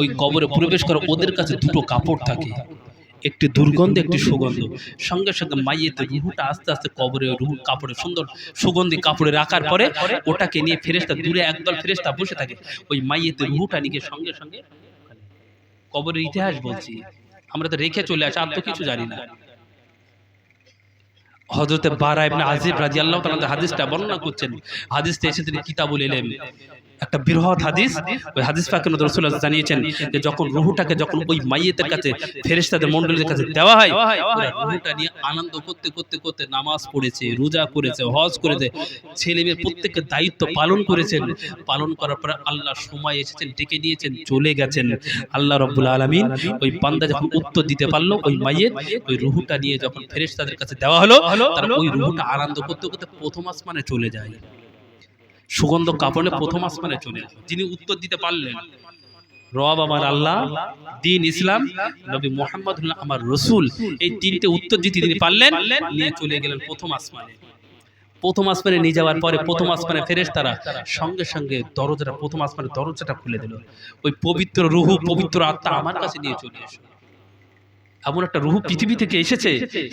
ওই কবরে প্রবেশ করে ওদের কাছে দুটো কাপড় থাকে। একটি দুর্গন্ধ, একটি সুগন্ধ। সঙ্গে সঙ্গে মাইয়েতে রুহুটা আস্তে আস্তে কবরে রুহু কাপড়ে সুন্দর সুগন্ধি কাপড়ে রাখার পরে ওটাকে নিয়ে ফেরেস্তা দূরে একদল ফেরেস্তা বসে থাকে। ওই মাইয়েতে রুহুটা নিয়ে সঙ্গে সঙ্গে কবরের ইতিহাস বলছি। আমরা তো রেখে চলে আসি, আর তো কিছু জানি না। হজরতে বারা ইবনে আজিব রাদিয়াল্লাহু তাআলা হাদিসটা বর্ণনা করছেন। হাদিসটা এসে তিনি কিতাবুল ইলম। একটা বৃহৎ হাদিস ওই হাদিস পাকের মধ্যে রাসূলুল্লাহ জানিয়েছেন যে যখন রুহুটাকে যখন ওই মাইয়েতের কাছে ফেরেশতাদের মণ্ডলীর কাছে দেওয়া হয় রুহুটা নিয়ে আনন্দ করতে করতে করতে নামাজ পড়েছে রোজা করেছে হজ করেছে ছেলে মেয়ে প্রত্যেককে দায়িত্ব পালন করেছেন। পালন করার পরে আল্লাহ সময় এসেছেন ডেকে নিয়েছেন চলে গেছেন। আল্লাহ রব্বুল আলামিন ওই বান্দা যখন উত্তর দিতে পারল ওই মাইয়ের ওই রুহুটা নিয়ে যখন ফেরেশতাদের কাছে দেওয়া হলো তার ওই রুহুটা আনন্দ করতে করতে প্রথম আসমানে চলে যায়। সুগন্ধ কাপড়ে প্রথম আসমানে চলে যিনি উত্তর দিতে পারলেন। রব আমার আল্লাহ দিন ইসলাম নবী মোহাম্মদ আমার রসুল। এই তিনটে উত্তর দিতে তিনি পারলেন নিয়ে চলে গেলেন প্রথম আসমানে। প্রথম আসমানে নিয়ে যাওয়ার পরে প্রথম আসমানে ফেরেস তারা সঙ্গে সঙ্গে দরজাটা প্রথম আসমানের দরজাটা খুলে দিল। ওই পবিত্র রুহু পবিত্র আত্মা আমার কাছে নিয়ে চলে এসো। এমন একটা রুহু পৃথিবী থেকে এসেছে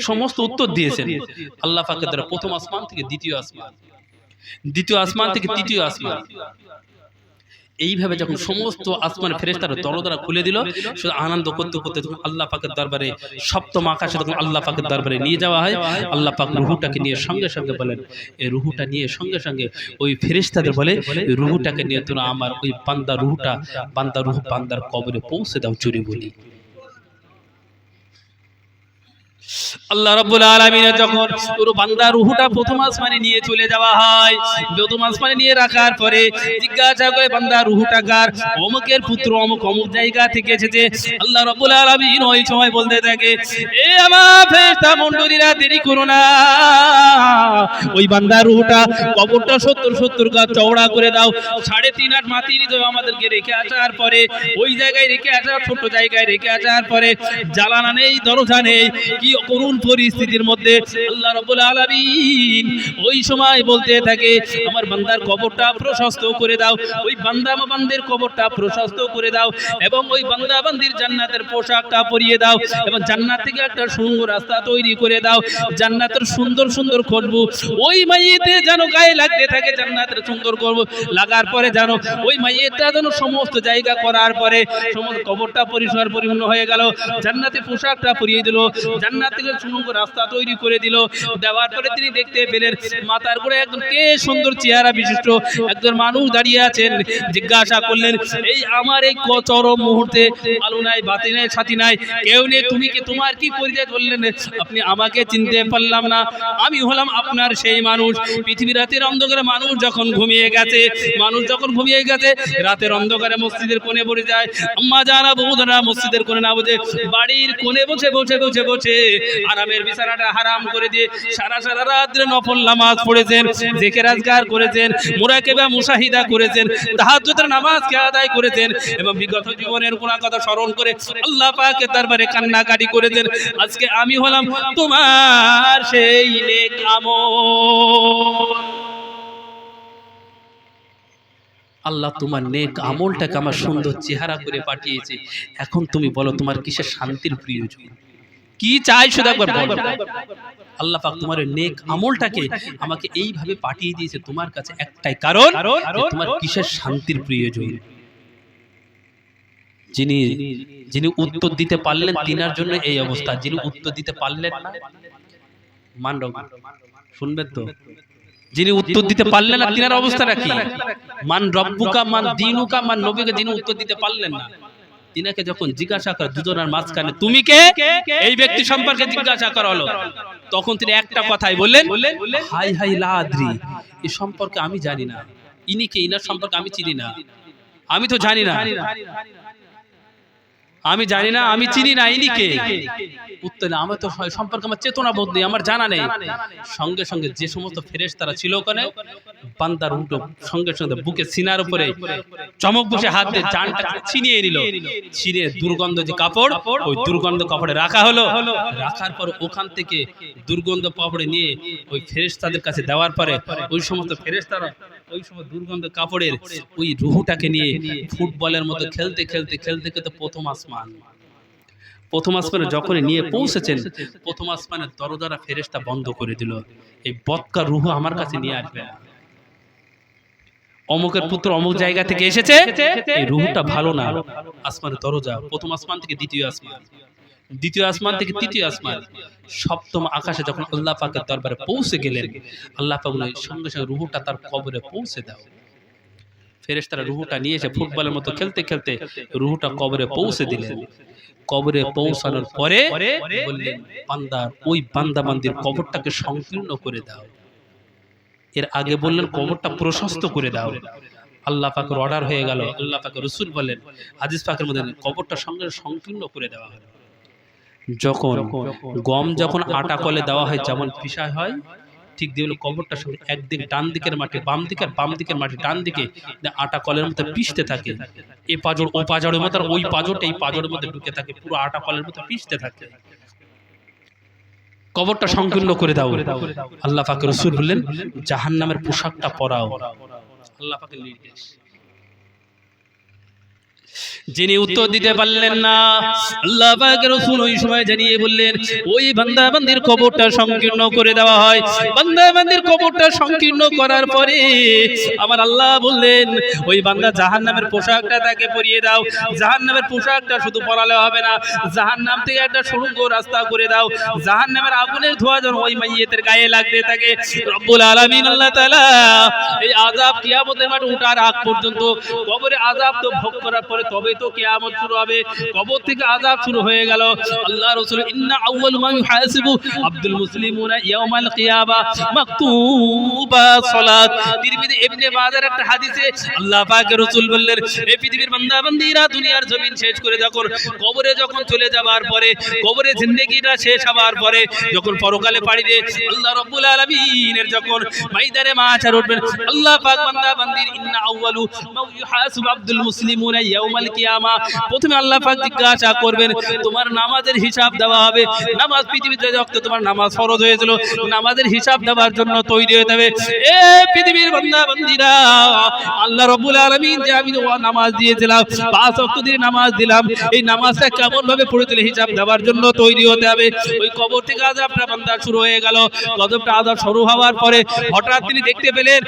সমস্ত উত্তর দিয়েছেন। আল্লাহ পাকের দ্বারা প্রথম আসমান থেকে দ্বিতীয় আসমান দ্বিতীয় আসমান থেকে তৃতীয় আসমান। এইভাবে যখন সমস্ত আসমান ফেরেস্তারা দরদরা খুলে দিল শুধু আনন্দ করতে করতে যখন আল্লাহ পাকের দরবারে সপ্তম আকাশে তখন আল্লাহ পাকের দরবারে নিয়ে যাওয়া হয়। আল্লাহ পাক রুহুটাকে নিয়ে সঙ্গে সঙ্গে বলেন এই রুহুটা নিয়ে সঙ্গে সঙ্গে ওই ফেরেস্তাদের বলে রুহুটাকে নিয়ে তোরা আমার ওই বান্দা রুহুটা বান্দা রুহু বান্দার কবরে পৌঁছে দাও চুরি বলি। আল্লাহ রাব্বুল আলামিনের যখন পুরো বান্দা রুহুটা প্রথম আসমানে নিয়ে চলে যাওয়া হয়, প্রথম আসমানে নিয়ে রাখার পরে জিজ্ঞাসা করে, বান্দা, রুহুটা কার? অমুকের পুত্র অমুক অমুক জায়গা থেকে এসেছে। আল্লাহ রাব্বুল আলামিন ওই সময় বলতে থাকে, এ আমার ফেরেশতা মণ্ডলীরা দেরি করো না। ওই বান্দা রুহুটা কবরটা সত্তর সত্তর গাছ চওড়া করে দাও। সাড়ে তিন আট মাটি হৃদয় আমাদেরকে রেখে আসার পরে, ওই জায়গায় রেখে আসা ছোট জায়গায় রেখে আসার পরে, জ্বালানা নেই, দরজা নেই, কি করুণ পরিস্থিতির মধ্যে আল্লাহ রাব্বুল আলামিন ওই সময় বলতে থাকে, আমার বান্দার কবরটা প্রশস্ত করে দাও, ওই বান্দা বান্দের কবরটা প্রশস্ত করে দাও এবং ওই বান্দা বান্দির জান্নাতের পোশাকটা পরিয়ে দাও এবং জান্নাত থেকে একটা সুন্দর রাস্তা তৈরি করে দাও, জান্নাতের সুন্দর সুন্দর খুশবু ওই মাইয়েতে যেন গায়ে লাগতে থাকে, জান্নাতের সুন্দর করব লাগার পরে জানো ওই মাইয়েটা যেন সমস্ত জায়গা করার পরে সমস্ত কবরটা পরিষ্কার পরিপূর্ণ হয়ে গেল, জান্নাতে পোশাকটা পরিয়ে দিল, জান্নাত থেকে সুন্দর রাস্তা তৈরি করে দিল। দেওয়ার পরে তিনি দেখতে পেলেন মাথার উপরে একজন কে সুন্দর চেহারা বিশিষ্ট একজন মানুষ দাঁড়িয়ে আছেন। জিজ্ঞাসা করলেন, এই আমার এই চরম মুহূর্তে আলু নাই, বাতি নাই সাথী নাই, কেউ নেই, তুমি কি তোমার কি পরিচয় বললেন আপনি আমাকে চিনতে পারলাম না। আমি হলাম আপনার সেই মানুষ। পৃথিবী রাতের অন্ধকারে মানুষ যখন ঘুমিয়ে গেছে, মানুষ যখন ঘুমিয়ে গেছে, রাতের অন্ধকারে মসজিদের কোণে পড়ে যায়। আম্মা যারা বহুদরা মসজিদের কোণে না বুঝে বাড়ির কোণে বসে বসে বসে বসে। আরামের বিছানাটা হারাম করে দিয়ে সারা সারা রাত নফল নামাজ পড়েছেন জেকে রাজগার করেছেন, মুরাকেবা মুশাহিদা করেছেন, তাহাজ্জুদের নামাজকে আদায় করেছেন এবং বিগত জীবনের গুনাহ কথা স্মরণ করে আল্লাহ পাকের দরবারে কান্নাকাটি করেছেন। আজকে আমি হলাম তোমার সেই নেক আমল। আল্লাহ তোমার নেক আমলটাকে আমার সুন্দর চেহারা করে পাঠিয়েছে। এখন তুমি বলো তোমার কিসের শান্তির প্রয়োজন? কি চাই শুধু একবার বলো। আল্লাহ পাক তোমার নেক আমলটাকে আমাকে এইভাবে পাঠিয়ে দিয়েছে তোমার কাছে একটাই কারণ তোমার কিসের শান্তির প্রয়োজন। যিনি যিনি উত্তর দিতে পারলেন তিনার জন্য এই অবস্থা। যিনি উত্তর দিতে পারলেন না মান রব- শুনবেন তো? যিনি উত্তর দিতে পারলেন না তিনার অবস্থাটা কি? মান রব্বুকা মান দিনুকা মান নবীকে যিনি উত্তর দিতে পারলেন না তিনাকে যখন জিজ্ঞাসা করে দুজনের মাঝখানে তুমি কে? এই ব্যক্তি সম্পর্কে জিজ্ঞাসা করা হলো। তখন তিনি একটা কথাই বললেন হাই হাই লাদ্রি এ সম্পর্কে আমি জানি না। ইনি কে? ইনার সম্পর্কে আমি চিনি না। আমি তো জানি না। আমি জানি না আমি চিনি না ইনি কে? উত্তর আমার তো সম্পর্কে আমার চেতনা বোধ নেই আমার জানা নেই। সঙ্গে সঙ্গে যে সমস্ত ফেরেশ তারা ছিল ওখানে বান্দার উল্টো সঙ্গে সঙ্গে বুকে সিনার উপরে চমক বসে হাত দিয়ে জানটা ছিনিয়ে নিল। ছিনিয়ে দুর্গন্ধ যে কাপড় ওই দুর্গন্ধ কাপড়ে রাখা হলো। রাখার পর ওখান থেকে দুর্গন্ধ কাপড়ে নিয়ে ওই ফেরেশতাদের কাছে দেওয়ার পরে ওই সমস্ত ফেরেশতারা ওই সময় দুর্গন্ধ কাপড়ের ওই রুহুটাকে নিয়ে ফুটবলের মতো খেলতে খেলতে খেলতে খেলতে প্রথম আসমান। প্রথম আসমানে যখন নিয়ে পৌঁছেছেন, প্রথম আসমানের দরজারা ফেরেশতা বন্ধ করে দিল। এই বৎকার রুহু আমার কাছে নিয়ে আসবে। অমুকের পুত্র অমুক জায়গা থেকে এসেছে, এই রুহুটা ভালো না। আসমানের দরজা, প্রথম আসমান থেকে দ্বিতীয় আসমান। দ্বিতীয় আসমান থেকে তৃতীয় আসমান। সপ্তম আকাশে যখন আল্লাহ পাকের দরবারে পৌঁছে গেলেন আল্লাহ পাক সঙ্গে সঙ্গে রুহুটা তার কবরে পৌঁছে দাও। ফেরেশতারা রুহুটা নিয়ে এসে ফুটবলের মতো খেলতে খেলতে রুহুটা কবরে পৌঁছে দিলেন। কবরে পৌঁছানোর পরে বললেন বান্দা ওই বান্দা বান্দির কবরটাকে সংকীর্ণ করে দাও। এর আগে বললেন কবরটা প্রশস্ত করে দাও। আল্লাহ পাকের অর্ডার হয়ে গেল। আল্লাহ পাকের রসুল বলেন হাদিস পাকের মধ্যে কবরটা সঙ্গে সংকীর্ণ করে দেওয়া হলো। যখন গম যখন আটা কলে দেওয়া হয় যেমন পিসায় হয় ঠিক দিয়ে কবরটার সঙ্গে একদিক ডান দিকের মাটি বাম দিকের বাম দিকের মাটি ডান দিকে আটা কলের মধ্যে পিষতে থাকে এ পাজর ও পাজরের মধ্যে আর ওই পাজরটা এই পাজরের মধ্যে ঢুকে থাকে পুরো আটা কলের মধ্যে পিষতে থাকে। কবরটা সংকীর্ণ করে দাও। আল্লাহ পাকে রসুল বললেন জাহান নামের পোশাকটা পরাও। আল্লাহ পাকের নির্দেশ। যিনি উত্তর দিতে পারলেন না আল্লাহ রাসূল ওই সময় জানিয়ে বললেন ওই বান্দা বান্দির কবরটা সংকীর্ণ করে দেওয়া হয়। বান্দা বান্দির কবরটা সংকীর্ণ করার পরে আমার আল্লাহ বললেন ওই বান্দা জাহান্নামের পোশাকটা তাকে পরিয়ে দাও। জাহান্নামের পোশাকটা শুধু পরালে হবে না জাহান্নাম থেকে একটা সুড়ঙ্গ রাস্তা করে দাও। জাহান্নামের আগুনের ধোঁয়া যেন ওই মাইয়েতের গায়ে লাগতে থাকে। রব্বুল আলামিন আল্লাহ তাআলা এই আযাব কিয়ামতের মাঠে উঠার আগ পর্যন্ত কবরে আযাব তো ভোগ করার পরে তবে তো কিয়ামত শুরু হবে। কবর থেকে আযাব শুরু হয়ে গেল। আল্লাহ রাসূল, ইন্না আউয়াল মা ইউহাসিবু আব্দুল মুসলিমুনা ইয়াউমাল কিয়ামা মাকতুবা সালাত। তিরমিজি ইবনে মাজার একটা হাদিসে আল্লাহ পাকের রাসূল বললেন এই পৃথিবীর বান্দা বান্দিরা দুনিয়ার জমিন শেষ করে যখন কবরে যখন চলে যাবার পরে, কবরে জিন্দেগিটা শেষ হবার পরে, যখন পরকালে পাড়ি দিয়ে, আল্লাহ রাব্বুল আলামিনের যখন ময়দানে মাছার উঠবেন, আল্লাহ পাক বান্দা বান্দির ইন্না আউয়ালু মা ইউহাসিবু আব্দুল মুসলিমুনা ইয়াউমাল কিয়ামা। প্রথমে আল্লাহ পাক জিজ্ঞাসা করবেন, তোমার নামাজের হিসাব দেওয়া হবে? নামাজ পৃথিবীতে যখন তোমার নামাজ ফরজ হয়েছিল, নামাজের হিসাব দেওয়ার জন্য তৈরি হতে হবে এ পৃথিবীর বান্দা, বান্দিরা, আল্লাহ রাব্বুল আলামিন যে আমি নামাজ দিয়েছিলাম, পাঁচ ওয়াক্ত দিয়ে নামাজ দিলাম, এই নামাজটা কেমন ভাবে পড়ে দিলে হিসাব দেওয়ার জন্য তৈরি হতে হবে? ওই কবর থেকে আযাবটা বান্দার শুরু হয়ে গেল। গজবটা আযাব শুরু হওয়ার পরে হঠাৎ তিনি দেখতে পেলেন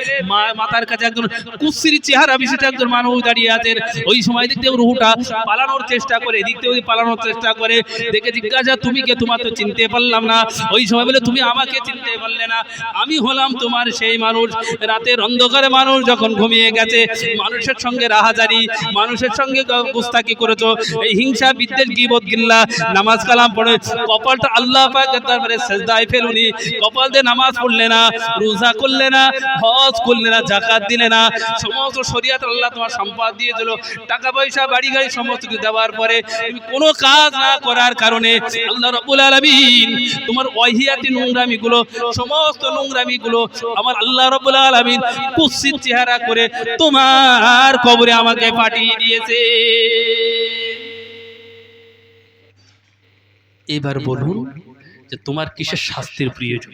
মাথার কাছে একজন কুৎসির চেহারা বিশিষ্ট একজন মানুষ দাঁড়িয়ে আছেন। ওই সময় দেখতে রুহুটা পালানোর চেষ্টা করে, এদিক ওদিক পালানোর চেষ্টা করে। দেখে জিজ্ঞাসা, তুমি কে? তোমার তো চিনতে পারলাম না। ওই সময় বলে, তুমি আমাকে চিনতে পারলে না। আমি হলাম তোমার সেই মানুষ। রাতের অন্ধকারে মানুষ যখন ঘুমিয়ে গেছে, মানুষের সঙ্গে রাহাজারি, মানুষের সঙ্গে গুস্তাকি করেছ। এই হিংসা, বিদ্বেষ, গিবত, গিল্লা, নামাজ কালাম পড়ে, কপালটা আল্লাহ পাকের দরবারে সেজদায় ফেলুনি। কপাল দিয়ে নামাজ পড়লে না, রোজা করলে না, হজ করলে না জাকাত দিলে না। সমস্ত শরিয়াত আল্লাহ তোমার সম্পদ দিয়েছিল। টাকা পয়সা, বাড়ি গাড়ি সমস্ত কিছু দেওয়ার পরে তুমি কোনো কাজ না করার কারণে আল্লাহ রাব্বুল আলামিন তোমার ওয়াহিয়াতি নোংরামি গুলো সমস্ত নোংরামি গুলো আমার আল্লাহ রাব্বুল আলামিন কুৎসিত চেহারা করে তোমার কবরে আমাকে পাঠিয়ে দিয়েছে। এবার বলুন যে তোমার কিসের শাস্তির প্রয়োজন?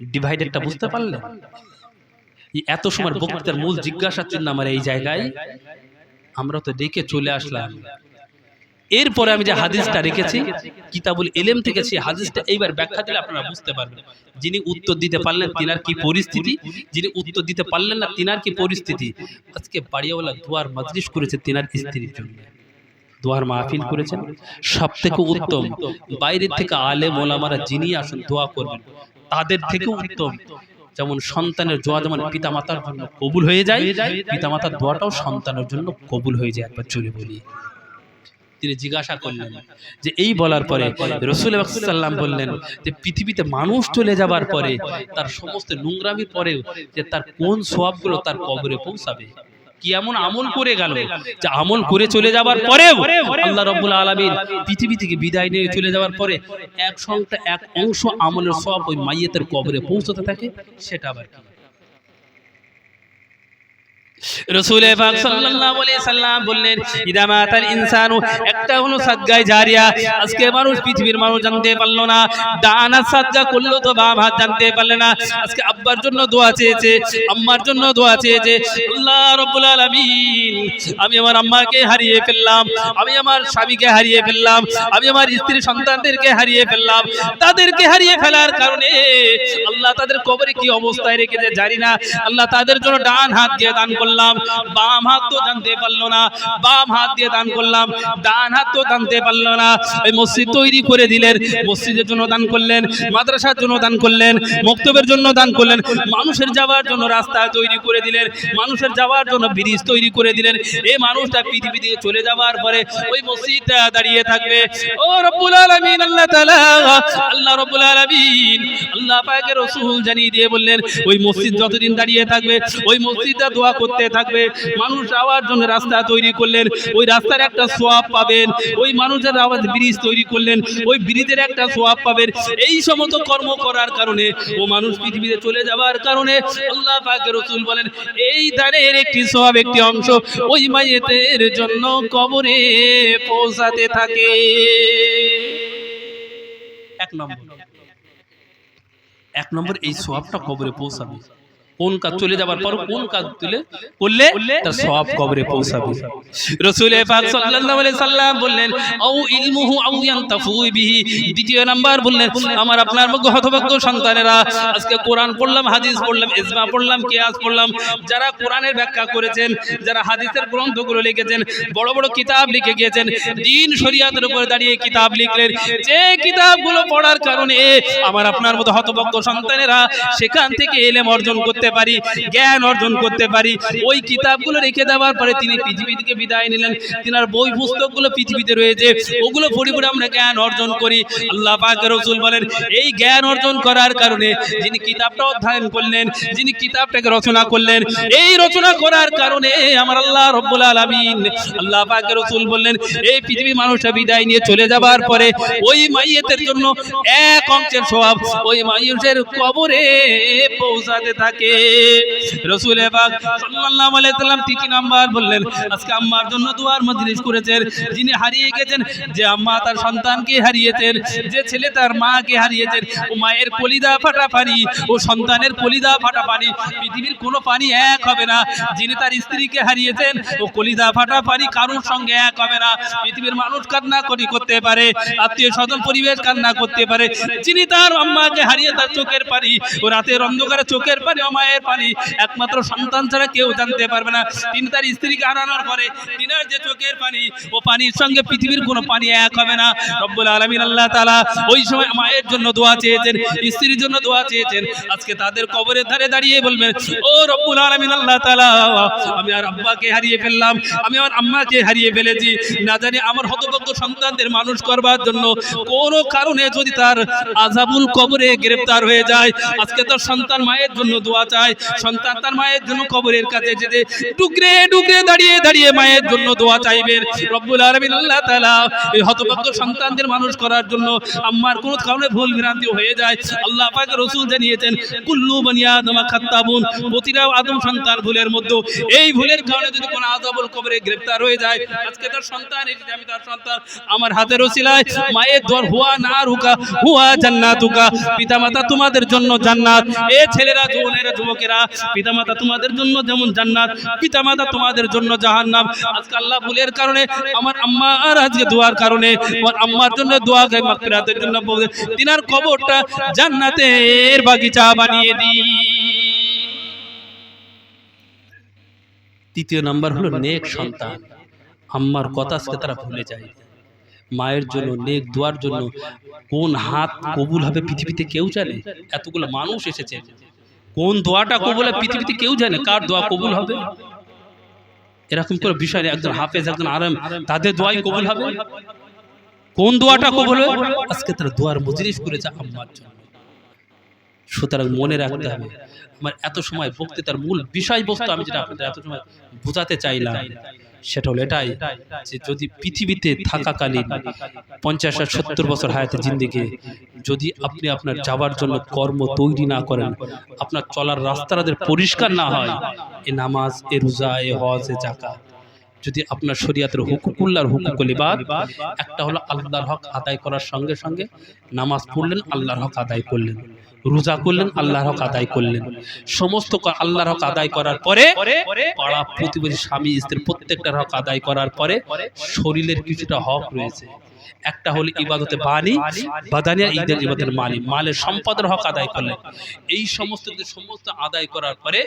ডিভাইডেডটা বুঝতে পারলে এত সময় বক্তৃতার মূল জিজ্ঞাসা চিহ্ন আমার এই জায়গায় আমরা তো দেখে চলে আসলাম। এরপরে আমি যে হাদিসটা রেখেছি, কিতাবুল এলেম থেকে সেই হাদিসটা এইবার ব্যাখ্যা দিলে আপনারা বুঝতে পারবেন। যিনি উত্তর দিতে পারলেন, তিনার কি পরিস্থিতি? যিনি উত্তর দিতে পারলেন না, তিনার কি পরিস্থিতি? আজকে বাড়িওয়ালা দুয়ার মজলিস করেছে তিনার স্ত্রীর জন্য। দোয়ার মাহফিল করেছেন। সব থেকে উত্তম, বাইরের থেকে আলে মোলামারা যিনি আসুন দোয়া করবেন। তাদের থেকে উত্তম। যেমন সন্তানের দোয়া যেমন পিতা মাতার জন্য কবুল হয়ে যায় পিতা মাতার দোয়াটাও সন্তানের জন্য কবুল হয়ে যায়, একবার চলে বলি। তিনি জিজ্ঞাসা করলেন যে, এই বলার পরে রসুল সাল্লাম বললেন যে, পৃথিবীতে মানুষ চলে যাবার পরে তার সমস্ত নোংরামির পরেও যে তার কোন সোয়াবগুলো তার কবরে পৌঁছাবে? কি এমন আমল করে গেল যে আমল করে চলে যাবার পরে আল্লাহ রব্বুল আলমিন পৃথিবী থেকে বিদায় নিয়ে চলে যাওয়ার পরে এক সংখ্যা এক অংশ আমলের সব ওই মাইয়েতের কবরে পৌঁছতে থাকে সেটা আবার কি? রসুল পাক সাল্লাল্লাহু আলাইহি সাল্লাম বললেন ইদা মাতাল ইনসানু একটা হলো সাদগায় জারিয়া। আজকে মানুষ পৃথিবীর মানুষ জানতে পারল না। হাত সাদগা করল তো হাত জানতে পারলে না। আজকে আব্বার জন্য দোয়া চেয়েছে আম্মার জন্য দোয়া চেয়েছে। আল্লাহ রাব্বুল আলামিন আমি আমার আম্মাকে হারিয়ে ফেললাম। আমি আমার স্বামীকে হারিয়ে ফেললাম। আমি আমার স্ত্রী সন্তানদেরকে হারিয়ে ফেললাম। তাদেরকে হারিয়ে ফেলার কারণে আল্লাহ তাদের কবরে কি অবস্থায় রেখেছে জানি না। আল্লাহ তাদের জন্য ডান হাত দিয়ে দান করলাম, বাম হাত তো জানতে পারল না, বাম হাত দিয়ে দান করলাম, ডান হাত তো জানতে পারল না। ওই মসজিদ তৈরি করে দিলেন, মসজিদের জন্য দান করলেন, মাদ্রাসার জন্য দান করলেন, মক্তবের জন্য দান করলেন, মানুষের যাওয়ার জন্য রাস্তা তৈরি করে দিলেন, মানুষের যাওয়ার জন্য ব্রিজ তৈরি করে দিলেন। এই মানুষটা পৃথিবী থেকে চলে যাওয়ার পরে ওই মসজিদটা দাঁড়িয়ে থাকবে। ও রব্বুল আলামিন, আল্লাহ তাআলা, আল্লাহ রব্বুল আলামিন, আল্লাহ পাকের রাসূল জানিয়ে দিয়ে বললেন, ওই মসজিদ যতদিন দাঁড়িয়ে থাকবে, ওই মসজিদটা দোয়া করতে থাকবে, মানুষ যাওয়ার জন্য রাস্তা তৈরি করলেন, ওই রাস্তার একটা সোয়াব পাবেন, ওই মানুষের আওয়াজ ব্রিজ তৈরি করলেন, ওই ব্রিজের একটা সোয়াব পাবেন। এই সমস্ত কর্ম করার কারণে ও মানুষ পৃথিবীতে চলে যাওয়ার কারণে আল্লাহ পাকের রাসূল বলেন, এই দানের একটি সোয়াব, একটি অংশ ওই মাইয়েতের জন্য কবরে পৌঁছাতে থাকে। এক নম্বর। এক নম্বর এই সোয়াবটা কবরে পৌঁছাবে। কোন কাজ চলে যাবার পর কোন কাজ তুলে করলে তার সব কবরে পৌঁছাবে। রসুল পাক সাল্লাল্লাহু আলাইহি সাল্লাম বললেন আউ ইলমুহু ইয়ানতাফু বিহি। দ্বিতীয় নাম্বার বললেন আমার আপনার মধ্যে হতভাগ্য সন্তানেরা আজকে কোরআন পড়লাম হাদিস পড়লাম ইজমা পড়লাম কিয়াস পড়লাম। যারা কোরআনের ব্যাখ্যা করেছেন যারা হাদিসের গ্রন্থগুলো লিখেছেন বড় বড় কিতাব লিখে গিয়েছেন দিন শরিয়াতের উপর দাঁড়িয়ে কিতাব লিখলেন। যে কিতাবগুলো পড়ার কারণে আমার আপনার মতো হতভাগ্য সন্তানেরা সেখান থেকে এলেম অর্জন করতে পারি, জ্ঞান অর্জন করতে পারি। ওই কিতাবগুলো রেখে দেওয়ার পরে তিনি পৃথিবী থেকে বিদায় নিলেন। তিনার বই পুস্তকগুলো পৃথিবীতে রয়েছে, ওগুলো পড়ে পড়ে আমরা জ্ঞান অর্জন করি। আল্লাহ পাক রসুল বলেন, এই জ্ঞান অর্জন করার কারণে যিনি কিতাবটা অধ্যয়ন করলেন, যিনি কিতাবটাকে রচনা করলেন, এই রচনা করার কারণে আমার আল্লাহ রব্বুল আলামিন আল্লাহ পাক রসুল বললেন, এই পৃথিবীর মানুষটা বিদায় নিয়ে চলে যাবার পরে ওই মাইয়েতের জন্য এক অংশের স্বভাব ওই মাইয়ের কবরে পৌঁছাতে থাকে। রসুল পাক সাল্লাল্লাহু আলাইহি সাল্লাম নাম্বার বললেন, আজকে আম্মার জন্য মজলিস করেছেন, যিনি হারিয়ে গেছেন, যে আম্মা তার সন্তানকে হারিয়েছেন, যে ছেলে তার মাকে হারিয়েছেন, ও মায়ের কলিদা ফাটা পানি, ও সন্তানের কলিদা ফাটা পানি, পৃথিবীর কোনো পানি এক হবে না। যিনি তার স্ত্রীকে হারিয়েছেন, ও কলিদা ফাটা পানি কারোর সঙ্গে এক হবে না। পৃথিবীর মানুষ কান্না করি করতে পারে, আত্মীয় স্বজন, পরিবেশ কান্না করতে পারে। যিনি তার আম্মাকে হারিয়ে তার চোখের পানি, ও রাতের অন্ধকারে চোখের পানি মায়ের পানি। একমাত্র সন্তান ছাড়া কেউ জানতে পারবে না। তিনি তার স্ত্রীকে হারানোর পরে তিনার যে চোখের পানি, ও পানির সঙ্গে পৃথিবীর কোনো পানি এক হবে না। রব্বুল আলমিন আল্লাহ তালা ওই সময় মায়ের জন্য দোয়া চেয়েছেন, স্ত্রীর জন্য দোয়া চেয়েছেন। আজকে তাদের কবরের ধারে দাঁড়িয়ে বলবেন, ও রব্বুল হারিয়ে ফেললাম, আমি আম্মাকে হারিয়ে ফেলেছি। না জানি আমার সন্তানদের মানুষ করবার জন্য কারণে যদি তার কবরে হয়ে যায়, আজকে তার সন্তান মায়ের জন্য দোয়া চায়, সন্তান তার মায়ের জন্য কবরের কাছে যেতে ডুকরে ডুকরে দাঁড়িয়ে দাঁড়িয়ে মায়ের জন্য দোয়া চাইবেন। রব্বুল আলামিন আল্লাহ তাআলা, এই হতভাগ্য সন্তানদের মানুষ করার জন্য আম্মার কোনো কারণে ভুল ভ্রান্তি হয়ে যায়। আল্লাহ পাক রাসূল জানিয়েছেন, কুল্লু বনি আদম খাত্তাবুন প্রতিটা আদম সন্তান ভুলের মধ্যে এই ভুলের কারণে যদি কোনো আযাবুল কবরে গ্রেফতার হয়ে যায়, আজকে তার সন্তান এসেছে আমি তার সন্তান, আমার হাতের ওসিলায় মায়ের দর হুয়া না রুকা হুয়া জান্নাতুকা, পিতামাতা তোমাদের জন্য জান্নাত। এ ছেলেরা, যুবনেরা, যুবকেরা, পিতামাতা তোমাদের জন্য যেমন জান্নাত, পিতামাতা তোমাদের জন্য জাহান্নাম। আজকে আল্লাহ ভুলের কারণে, আমার আম্মা আর আজকে দোয়ার কারণে, আমার আম্মার জন্য দোয়া গাই মাগফিরাতের জন্য তিনার কবরটা জান্নাতের বাগিচা বানিয়ে দিই। তৃতীয় নাম্বার হলো নেক সন্তান। আম্মার কথা আজকে তারা ভুলে যায়। মায়ের জন্য নেক দোয়ার জন্য কোন হাত কবুল হবে পৃথিবীতে কেউ জানে? এতগুলো মানুষ এসেছে। কোন দোয়াটা কবুল হবে পৃথিবীতে কেউ জানে? কার দোয়া কবুল হবে? এরকম করে বিষয় নেই একজন হাফেজ একজন আরাম তাদের দোয়াই কবুল হবে? কোন দোয়াটা কবুল হবে? আজকে তারা দোয়ার মজলিস করেছে আম্মার জন্য। সুতরাং মনে রাখতে হবে। আমার এত সময় বক্তৃতার মূল বিষয়বস্তু আমি যেটা আপনাদের এত সময় বোঝাতে চাইলাম সেটা হলো এটাই যে যদি পৃথিবীতে থাকাকালীন পঞ্চাশ আর সত্তর বছর হায়াতে জিন্দিগি যদি আপনি আপনার যাবার জন্য কর্ম তৈরি না করেন আপনার চলার রাস্তাটাদের পরিষ্কার না হয় এ নামাজ এ রোজা এ হজ এ জাকাত যদি আপনার শরীয়তের হুকুকুল্লার হুকুকুল ইবাদ একটা হলো আল্লাহর হক আদায় করার সঙ্গে সঙ্গে নামাজ পড়লেন আল্লাহর হক আদায় করলেন। রোজা করলেন, আল্লাহর হক আদায় করলেন। সমস্ত আল্লাহর হক আদায় করার পরে পাড়া প্রতিবেশী স্বামী স্ত্রীর প্রত্যেকটার হক আদায় করার পরে শরীরের কিছুটা হক রয়েছে। একটা হলো ইবাদতে বাণী, বাদানিয়া ঈদের ইবাদতের মালি মালের সম্পদের হক আদায় করলেন। এই সমস্ত সমস্ত আদায় করার পরে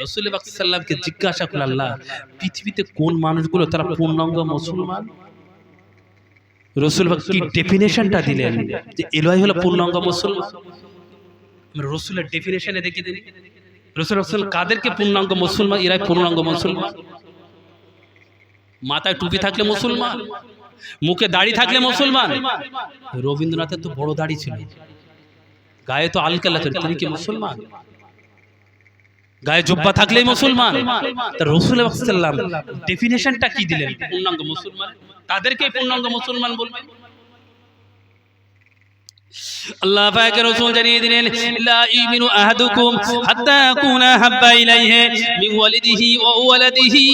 রসুল সাল্লামকে জিজ্ঞাসা করলেন, আল্লাহ, পৃথিবীতে কোন মানুষগুলো তারা পূর্ণাঙ্গ মুসলমান? রসুল কি ডেফিনেশনটা দিলেন যে এলোয়াই হলো পূর্ণাঙ্গ মুসলমান? রসুলের ডেফিনেশনে দেখি দিন রসুল রসুল কাদেরকে পূর্ণাঙ্গ মুসলমান? এরাই পূর্ণাঙ্গ মুসলমান? মাথায় টুপি থাকলে মুসলমান? মুখে দাড়ি থাকলে মুসলমান? রবীন্দ্রনাথের তো বড় দাড়ি ছিল। গায়ে তো আলকালা ছিল। তিনি কি মুসলমান? গায়ে জব্বা থাকলেই মুসলমান? তা রসুল সাল্লাম ডেফিনেশনটা কি দিলেন? পূর্ণাঙ্গ মুসলমান? তাদেরকে পূর্ণাঙ্গ মুসলমান বলবেন? আল্লাহ পাকের রাসূল জানিয়ে দিলেন লা ইমিনু আহাদুকুম হাত্তা ইয়াকুনা হাব্বা ইলাইহি মিন ওয়ালিদিহি ওয়া ওয়ালাদিহি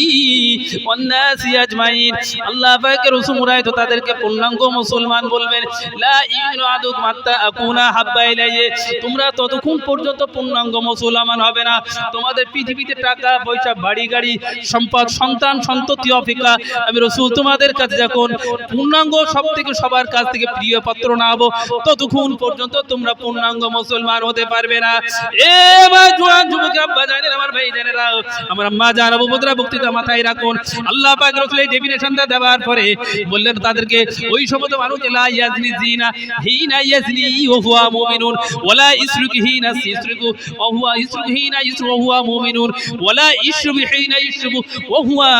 ওয়ান নাসি আজমাইন। আল্লাহ পাকের রাসূল মুরাইতো তাদেরকে পূর্ণাঙ্গ মুসলমান বলবেন লা ইমিনু আহাদুকুম হাত্তা আকুনা হাব্বা ইলাইহি। তোমরা ততক্ষণ পর্যন্ত পূর্ণাঙ্গ মুসলমান হবে না। তোমাদের পৃথিবীতে টাকা পয়সা বাড়ি গাড়ি সম্পদ সন্তান সন্ততি অপেক্ষা। আমি রসুল তোমাদের কাছে যখন পূর্ণাঙ্গ সব থেকে সবার কাছ থেকে প্রিয় পাত্র না হব ততক্ষণ পর্যন্ত তোমরা পূর্ণাঙ্গ মুসলমান হতে পারবে না। এ আমার জোয়ান যুবক, আব্বা জানেন আমার ভাই জানেরা, আমার আম্মা জান, আবু বদরা বক্তৃতা মাথায় রাখুন। আল্লাহ পাক রসুল এই ডেফিনেশনটা দেওয়ার পরে বললেন, তাদেরকে ওই সমস্ত মানুষ, লা ইয়াজনি জিনা হিনা ইয়াজনি ওয়া হুয়া মুমিনুন, ওয়ালা ইসরুক হিনা ইসরুকু, ওয়া হুয়া ইসরুক হিনা ইসরু ওয়া হুয়া মুমিনুন, ওয়ালা ইসরুক হিনা ইসরুকু, ওয়া হুয়া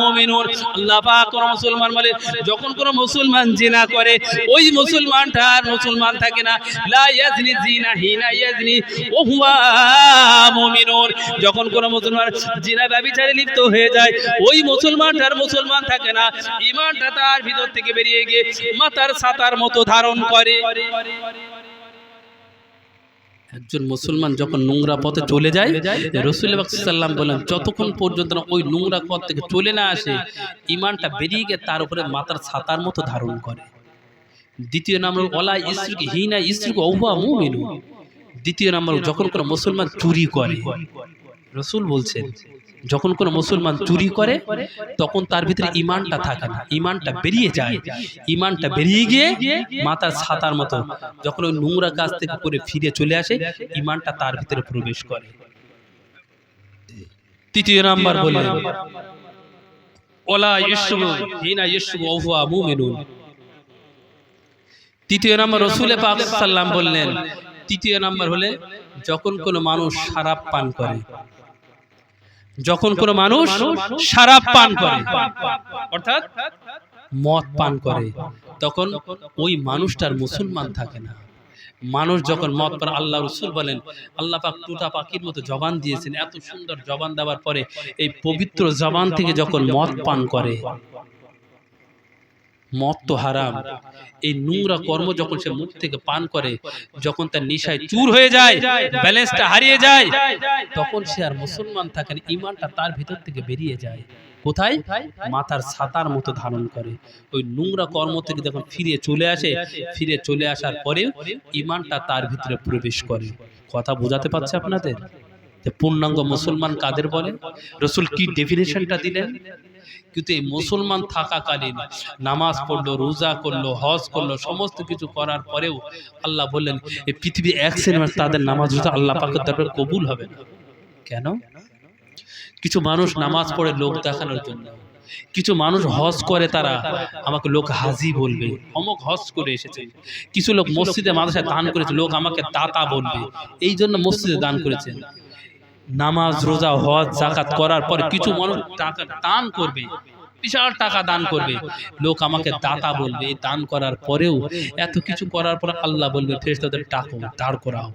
মুমিনুন। আল্লাহ পাক কোন মুসলমান বলে, যখন কোন মুসলমান জিনা করে, ওই মুসলমানটা আর মুসলমান থাকে না। লা ইয়াজনি জিনা হিনা ইয়াজনি ওয়া হুয়া মুমিনুন। যখন কোন মুসলমান জিনা ব্যভিচারে লিপ্ত হয়ে যায়, ওই মুসলমানটার মুসলমান থাকে না। ইমানটা তার ভিতর থেকে বেরিয়ে গিয়ে মাতার সাতার মতো ধারণ করে। একজন মুসলমান যখন নোংরা পথে চলে যায় রসুল সাল্লাম বলেন, যতক্ষণ পর্যন্ত না ওই নোংরা পথ থেকে চলে না আসে, ইমানটা বেরিয়ে গিয়ে তার উপরে মাথার ছাতার মতো ধারণ করে। দ্বিতীয় নম্বর ওলা ইসরুক হিনা ইসরুক অহুয়া মুমিনু দ্বিতীয় নম্বর যখন কোনো মুসলমান চুরি করে। রসুল বলছেন যখন কোনো মুসলমান চুরি করে তখন তার ভিতরে ইমানটা থাকে না। ইমানটা বেরিয়ে যায়। ইমানটা বেরিয়ে গিয়ে মাথার ছাতার মতো যখন ওই নোংরা কাজ থেকে করে ফিরে চলে আসে ইমানটা তার ভিতরে প্রবেশ করে। তৃতীয় নাম্বার বললেন ওলা ইসবু হিনা ইসবু ওহুয়া মুমিনুন। তৃতীয় নাম্বার রসুলে পাক সাল্লাম বললেন তৃতীয় নাম্বার হলে যখন কোনো মানুষ সারাপ পান করে যখন কোনো মানুষ শারাপ পান করে অর্থাৎ মদ পান করে তখন ওই মানুষটার মুসলমান থাকে না। মানুষ যখন মদ পান আল্লাহ রসুল বলেন আল্লাহ পাক টুটা পাখির মতো জবান দিয়েছেন এত সুন্দর জবান দেওয়ার পরে এই পবিত্র জবান থেকে যখন মদ পান করে মদ তো হারাম। এই নোংরা কর্ম যখন সে মুখ থেকে পান করে যখন তার নিশায় চুর হয়ে যায় ব্যালেন্সটা হারিয়ে যায় তখন সে আর মুসলমান থাকেন ইমানটা তার ভিতর থেকে বেরিয়ে যায়। কোথায়? মাথার ছাতার মতো ধারণ করে। ওই নোংরা কর্ম থেকে যখন ফিরে চলে আসে ফিরে চলে আসার পরেও ইমানটা তার ভিতরে প্রবেশ করে। কথা বোঝাতে পারছে আপনাদের? যে পূর্ণাঙ্গ মুসলমান কাদের বলে রসুল কি ডেফিনেশনটা দিলেন? কিন্তু এই মুসলমান থাকাকালীন নামাজ পড়ল রোজা করল হজ করল সমস্ত কিছু করার পরেও আল্লাহ বললেন এই পৃথিবী এক সিনেমার তাদের নামাজ রোজা আল্লাহ পাকের দরবারে কবুল হবে। না কেন? কিছু মানুষ নামাজ পড়ে লোক দেখানোর জন্য। কিছু মানুষ হজ করে তারা আমাকে লোক হাজি বলবে। অমুক হজ করে এসেছে। কিছু লোক মসজিদে মাদ্রাসায় দান করেছে লোক আমাকে দাতা বলবে। এই জন্য মসজিদে দান করেছেন নামাজ রোজা হজ জাকাত করার পর কিছু মানুষ টাকা দান করবে বিশাল টাকা দান করবে। লোক আমাকে দাতা বলবে দান করার পরেও এত কিছু করার পর আল্লাহ বলবে ফেরেস তাদের টাকা দাঁড় করাও।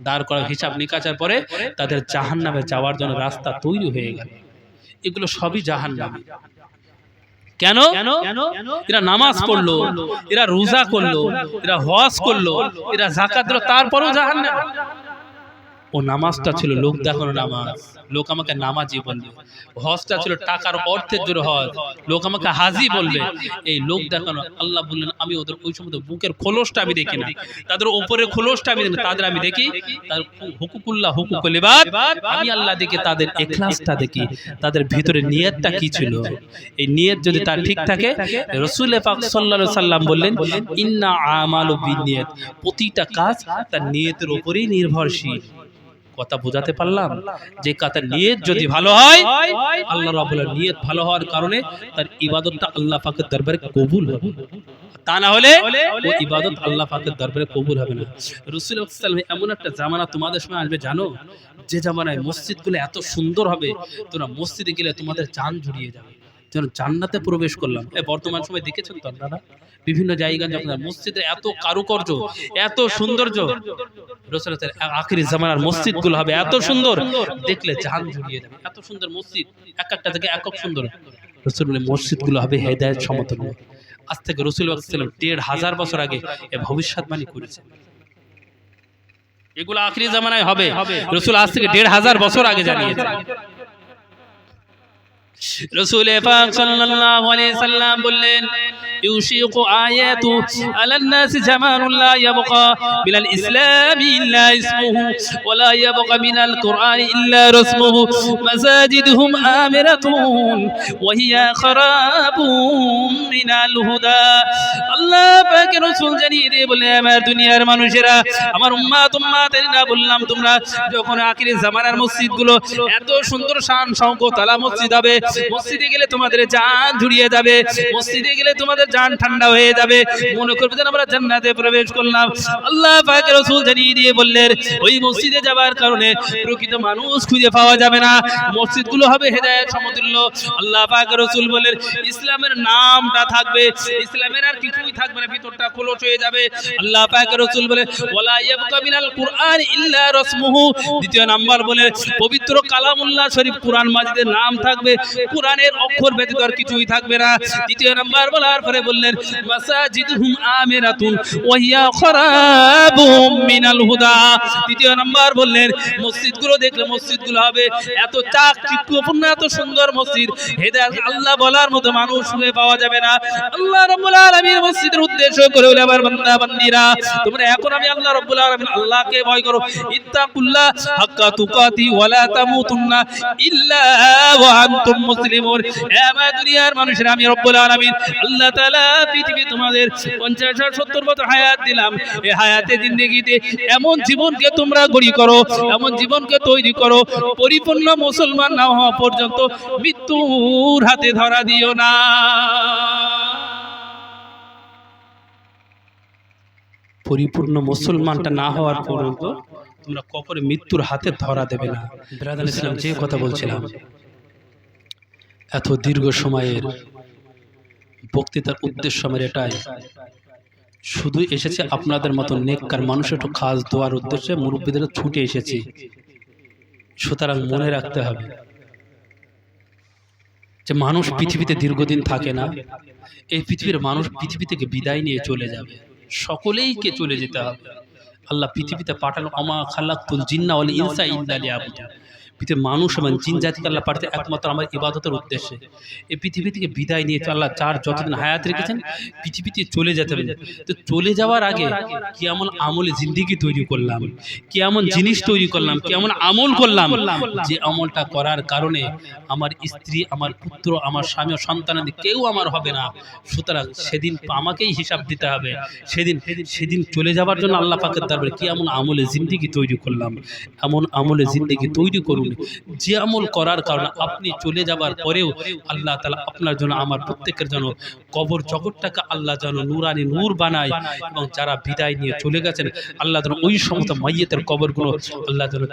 দাঁড় করা হিসাব নিকাচার পরে তাদের জাহান নামে যাওয়ার জন্য রাস্তা তৈরি হয়ে গেল। এগুলো সবই জাহান নামে কেন? এরা নামাজ পড়ল এরা রোজা করল এরা হজ করল এরা জাকাত দিল তারপরেও জাহান ও নামাজটা ছিল লোক দেখানো নামাজ। লোক আমাকে নামাজি বলবে। হজটা ছিল টাকার অর্থের জোরে হজ। লোক আমাকে হাজি বলবে। এই লোক দেখানো আল্লাহ বললেন আমি ওদের ওই সময় বুকের খোলসটা আমি দেখি না। তাদের উপরের খোলসটা আমি দেখি তাদের আমি দেখি। তার হুকুকুল্লাহ হুকুকুল ইবাদ আমি আল্লাহ দেখি তাদের এখলাসটা দেখি। তাদের ভিতরে নিয়তটা কি ছিল? এই নিয়ত যদি তার ঠিক থাকে রসুল পাক সাল্লাল্লাহু সাল্লাম বললেন ইন্না আমালু বিনিয়ত প্রতিটা কাজ তার নিয়তের উপরেই নির্ভরশীল। কথা বোঝাতে পারলাম যে কাতার নিয়ত যদি ভালো হয় আল্লাহ রাবুল্লাহ নিয়ত ভালো হওয়ার কারণে তার ইবাদতটা আল্লাহ পাকের দরবারে কবুল হবে। তা না হলে ও ইবাদত আল্লাহ পাকের দরবারে কবুল হবে না। রসুল সাল্লাম এমন একটা জামানা তোমাদের সময় আসবে জানো? যে জামানায় মসজিদগুলো এত সুন্দর হবে তোমরা মসজিদে গেলে তোমাদের চান জুড়িয়ে যাবে। যেন জান্নাতে প্রবেশ করলাম। এ, বর্তমান সময় দেখেছেন তো আপনারা? বিভিন্ন জায়গায় যখন মসজিদের এত কারুকার্য, এত সৌন্দর্য। রসুলের আখিরি জামানার মসজিদগুলো হবে এত সুন্দর। দেখলে জান জুড়িয়ে যাবে। এত সুন্দর মসজিদ, এক একটা থেকে একক সুন্দর। রসুল বলে মসজিদগুলো হবে হেদায়ত সমতুল্য। আজ থেকে রসুল সাল্লাম দেড় হাজার বছর আগে এ ভবিষ্যৎবাণী করেছে এগুলো আখিরি জামানায় হবে। রসুল আজ থেকে দেড় হাজার বছর আগে জানিয়েছে রসুল পাক সাল্লাল্লাহু আলাইহি সাল্লাম বললেন يوشك آيات على الناس زمان لا يبقى من الإسلام إلا اسمه ولا يبقى من القرآن إلا رسمه مساجدهم آمرة وهي خراب من الهدى আল্লাহ পাক রাসূল জানিয়ে দিয়ে বলে আমার দুনিয়ার মানুষেরা আমার উম্মাত উম্মাতের না বললাম তোমরা যখন আখিরি জামানার মসজিদগুলো এত সুন্দর শান শওকত আলা মসজিদ হবে মসজিদে গেলে তোমাদের জান জুড়িয়ে যাবে মসজিদে গেলে তোমাদের জান ঠান্ডা হয়ে যাবে। মনে করবে যেন আমরা জান্নাতে প্রবেশ করলাম। আল্লাহ পাক রাসূল জানিয়ে দিয়ে বললেন, ওই মসজিদে যাবার কারণে প্রকৃত মানুষ খুঁজে পাওয়া যাবে না। মসজিদগুলো হবে হেদায়েত সমতুল্য। আল্লাহ পাক রাসূল বলেন ইসলামের নামটা থাকবে। ইসলামের আর কিছুই থাকবে না। ভিতরটা খোলস হয়ে যাবে। আল্লাহ পাক রাসূল বলে ওয়ালা ইয়াবকা মিনাল কুরআন ইল্লা রাসমুহু। দ্বিতীয় নাম্বার বলে পবিত্র কালামুল্লাহ শরীফ কুরআন মাজিদের নাম থাকবে। কুরআনের অক্ষর ব্যতীত আর কিছুই থাকবে না। দ্বিতীয় নাম্বার বলার পরে বললেন, মাসাজিদুহুম আমিরাতুন ওয়া খারাবুম মিনাল হুদা। তৃতীয় নাম্বার বললেন, মসজিদগুলো দেখলে মসজিদগুলো হবে এত চাক চিত্তপূর্ণ এত সুন্দর মসজিদ। হেদায়েত আল্লাহ বলার মতো মানুষ হয়ে পাওয়া যাবে না। আল্লাহ রাব্বুল আলামিন মসজিদের উদ্দেশ্য করে আমার বান্দা, বান্দিরা, তোমরা এখন আমি আল্লাহ রাব্বুল আলামিন আল্লাহকে ভয় করো। ইত্তাকুল্লাহ হাক্কা তুকাতি ওয়ালা তামুতুন্না ইল্লা ওয়া আনতুম মুসলিমুন। হে আমার দুনিয়ার মানুষেরা, আমি আলামিন আল্লাহ পৃথিবী তোমাদের 50 আর 70 বছর হায়াত দিলাম। এই হায়াতে জিন্দেগিতে এমন জীবনকে তোমরা গড়ি করো এমন জীবনকে তৈরি করো পরিপূর্ণ মুসলমান না হওয়া পর্যন্ত মৃত্যুর হাতে ধরা দিও না। পরিপূর্ণ মুসলমানটা না হওয়ার পর্যন্ত তোমরা কখনো মৃত্যুর হাতে ধরা দেবে না। ব্রাদার ইসলাম যে কথা বলছিলাম এত দীর্ঘ সময়ের বক্তৃতার উদ্দেশ্য আমার এটাই। শুধু এসেছে আপনাদের মতো নেককার মানুষের একটু খাস দোয়ার উদ্দেশ্যে মুরব্বীদের ছুটে এসেছি। সুতরাং মনে রাখতে হবে যে মানুষ পৃথিবীতে দীর্ঘদিন থাকে না। এই পৃথিবীর মানুষ পৃথিবী থেকে বিদায় নিয়ে চলে যাবে। সকলেই কে চলে যেতে হবে। আল্লাহ পৃথিবীতে পাঠানো আমা খালাকুল জিন্না ইনসা ইল্লা লিয়াবুদুন। পৃথিবীর মানুষ এবং জিন জাতিকে আল্লাহ পাঠাতে একমাত্র আমার ইবাদতের উদ্দেশ্যে। এই পৃথিবী থেকে বিদায় নিয়ে আল্লাহ চার যতদিন হায়াত রেখেছেন পৃথিবীতে চলে যেতে হবে। তো চলে যাওয়ার আগে কি এমন আমলে জিন্দিগি তৈরি করলাম কি এমন জিনিস তৈরি করলাম কি এমন আমল করলাম। যে আমলটা করার কারণে আমার স্ত্রী আমার পুত্র আমার স্বামী ও সন্তানাদি কেউ আমার হবে না। সুতরাং সেদিন আমাকেই হিসাব দিতে হবে। সেদিন সেদিন চলে যাওয়ার জন্য আল্লাহ পাকের দরবারে কি এমন আমলে জিন্দিগি তৈরি করলাম। এমন আমলে জিন্দিগি তৈরি যে আমল করার কারণে আপনি চলে যাবার পরেও আল্লাহ তালা আপনার জন্য, আমার প্রত্যেকের জন্য কবর জগৎটাকে আল্লাহ যেন নুরানি নূর বানায় এবং যারা বিদায় নিয়ে চলে গেছেন, আল্লাহ যেন ওই সমস্ত মাইয়েতের কবরগুলো আল্লাহ যেন